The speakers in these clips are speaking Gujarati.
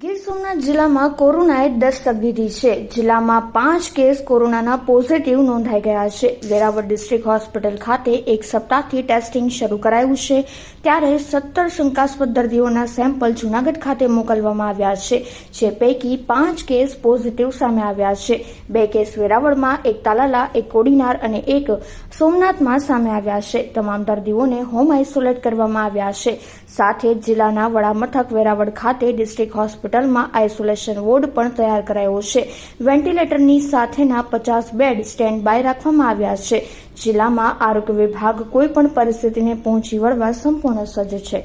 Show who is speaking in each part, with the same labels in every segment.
Speaker 1: ગીર સોમનાથ જિલ્લામાં કોરોનાએ દસ્તક દીધી છે. જિલ્લામાં પાંચ કેસ કોરોનાના પોઝિટિવ નોંધાઈ ગયા છે. વેરાવળ ડિસ્ટ્રિક્ટ હોસ્પિટલ ખાતે એક સપ્તાહથી ટેસ્ટિંગ શરૂ કરાયું છે. ત્યારે સત્તર શંકાસ્પદ દર્દીઓના સેમ્પલ જૂનાગઢ ખાતે મોકલવામાં આવ્યા છે, જે પૈકી પાંચ કેસ પોઝિટિવ સામે આવ્યા છે. બે કેસ વેરાવળમાં, એક તાલાલા, એક કોડીનાર અને એક સોમનાથમાં સામે આવ્યા છે. તમામ દર્દીઓને હોમ આઇસોલેટ કરવામાં આવ્યા છે. સાથે જિલ્લાના વડામથક વેરાવળ ખાતે ડિસ્ટ્રિક્ટ હોસ્પિટલમાં આઇસોલેશન વોર્ડ પણ તૈયાર કરાયો છે. વેન્ટિલેટરની સાથેના પચાસ બેડ સ્ટેન્ડ બાય રાખવામાં આવ્યા છે. જિલ્લામાં આરોગ્ય વિભાગ કોઈ પણ પરિસ્થિતિને પહોંચી વળવા સંપૂર્ણ સજ્જ છે.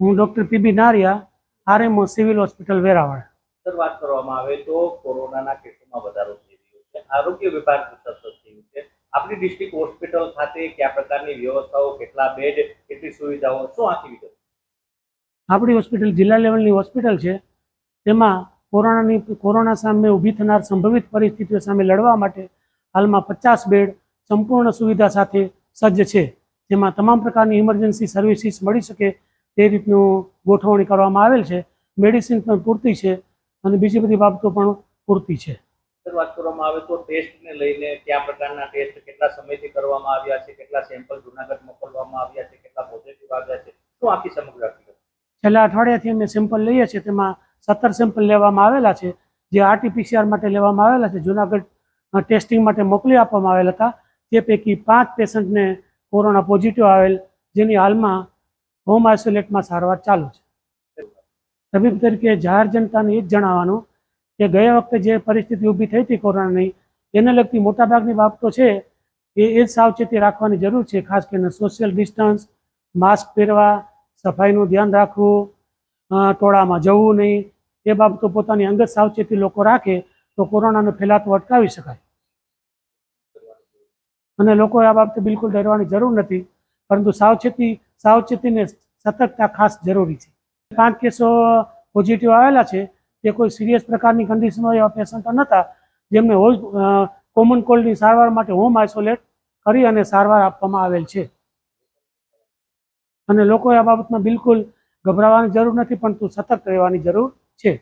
Speaker 2: હું doctor PB Naria RMO civil hospital Veraval.
Speaker 3: Sir વાત કરવામાં આવે તો કોરોનાના કેસોમાં વધારો થઈ રહ્યો છે. આરોગ્ય વિભાગ સતત થયું છે. આપણી ડિસ્ટ્રિક્ટ હોસ્પિટલ ખાતે કયા પ્રકારની વ્યવસ્થાઓ કેટલા બેડ કેટલી સુવિધાઓ શું આખી વિગત
Speaker 2: આપણી હોસ્પિટલ જિલ્લા લેવલની હોસ્પિટલ છે, તેમાં કોરોનાની, કોરોના સામે ઊભી થનાર સંભવિત પરિસ્થિતિઓ સામે લડવા માટે હાલમાં પચાસ બેડ સંપૂર્ણ સુવિધા સાથે સજ્જ છે. જેમાં તમામ પ્રકારની ઇમરજન્સી સર્વિસીસ મળી શકે તે રીતનું ગોઠવણી કરવામાં આવેલ છે. મેડિસિન પણ પૂરતી છે અને બીજી બધી બાબતો પણ પૂરતી છે.
Speaker 3: વાત કરવામાં આવે તો ટેસ્ટને લઈને કયા પ્રકારના ટેસ્ટ કેટલા સમયથી કરવામાં આવ્યા છે, કેટલા સેમ્પલ જુનાગઢ મોકલવામાં આવ્યા છે, કેટલા પોઝિટિવ આવ્યા છે, શું આખી સમગ્ર
Speaker 2: છેલ્લા અઠવાડિયાથી અમે સેમ્પલ લઈએ છીએ, તેમાં સત્તર સેમ્પલ લેવામાં આવેલા છે, જે આરટીપીસીઆર માટે લેવામાં આવેલા છે, જુનાગઢ ટેસ્ટિંગ માટે મોકલી આપવામાં આવેલા હતા. તે પૈકી પાંચ પેશન્ટને કોરોના પોઝિટિવ આવેલ, જેની હાલમાં હોમ આઇસોલેટમાં સારવાર ચાલુ છે. તબીબ તરીકે જાહેર જનતાને એ જ જણાવવાનું કે ગયા વખતે જે પરિસ્થિતિ ઊભી થઈ હતી કોરોનાની, એને લગતી મોટાભાગની બાબતો છે, એ એ સાવચેતી રાખવાની જરૂર છે, ખાસ કરીને સોશિયલ ડિસ્ટન્સ માસ્ક પહેરવા સફાઈનું ધ્યાન રાખવું ટોળામાં જવું નહીં, એ બાબતો પોતાની અંગત સાવચેતી લોકો રાખે તો કોરોનાનો ફેલાતો અટકાવી શકાય. અને લોકોએ આ બાબતે બિલકુલ ડરવાની જરૂર નથી, પરંતુ સાવચેતી, સાવચેતીને સતર્કતા ખાસ જરૂરી છે. પાંચ કેસો પોઝિટિવ આવેલા છે, તે કોઈ સિરિયસ પ્રકારની કન્ડિશનમાં એવા પેશન્ટો નહોતા, જેમને કોમન કોલ્ડની સારવાર માટે હોમ આઇસોલેટ કરી અને સારવાર આપવામાં આવેલ છે. અને લોકોએ આ બાબતમાં બિલકુલ ગભરાવાની જરૂર નથી પણ તું સતર્ક રહેવાની જરૂર છે.